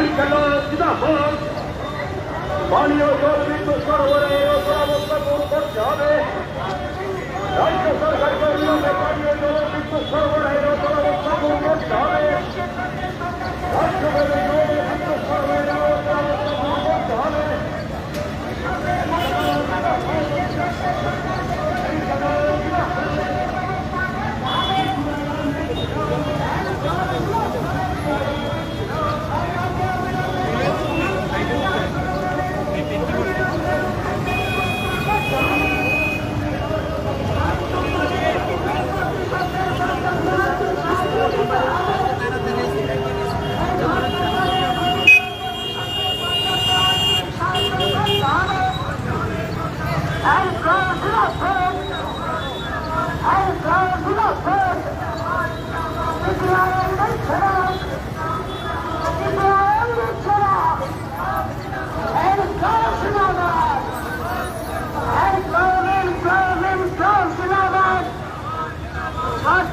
এনকেলব জিন্দাবাদ পানীয় জল বিদ্যুৎ সরবরাহের ব্যবস্থা করতে হবে রাজ্য সরকারকে অবিলম্বে পানীয় জল বিদ্যুৎ সরবরাহের ব্যবস্থা করতে হবে রাজ্যব্যাপী জল বিদ্যুৎ সরবরাহের ব্যবস্থা করতে হবে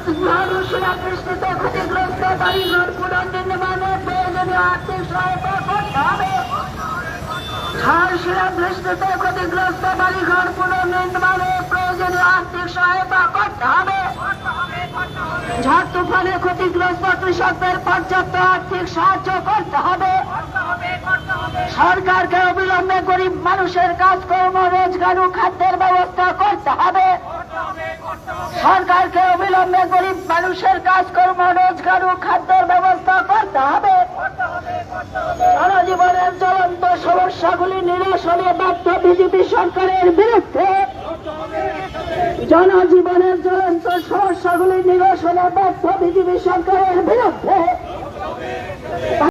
মানুষেরা বৃষ্টিতে ক্ষতিগ্রস্ত বাড়িঘর পুনর্নির্মাণে প্রয়োজনীয় আর্থিক সহায়তা করতে হবে ঝড়শিরা বৃষ্টিতে ক্ষতিগ্রস্ত বাড়িঘর প্রয়োজনীয় আর্থিক সহায়তা করতে হবে ঝড় তুফানে ক্ষতিগ্রস্ত কৃষকদের পর্যাপ্ত আর্থিক সাহায্য করতে হবে সরকারকে অবিলম্বে গরিব মানুষের কাজকর্ম, রোজগার ও খাদ্যের ব্যবস্থা করতে হবে। সরকারকে অবিলম্বে গরিব মানুষের কাজকর্ম, রোজগার ও খাদ্যের ব্যবস্থা করতে হবে। জনজীবনের চলন্ত সমস্যাগুলি নিরসনে ব্যর্থ বিজেপি সরকারের বিরুদ্ধে। জনজীবনের জ্বলন্ত সমস্যাগুলি নিরসনে ব্যর্থ বিজেপি সরকারের বিরুদ্ধে।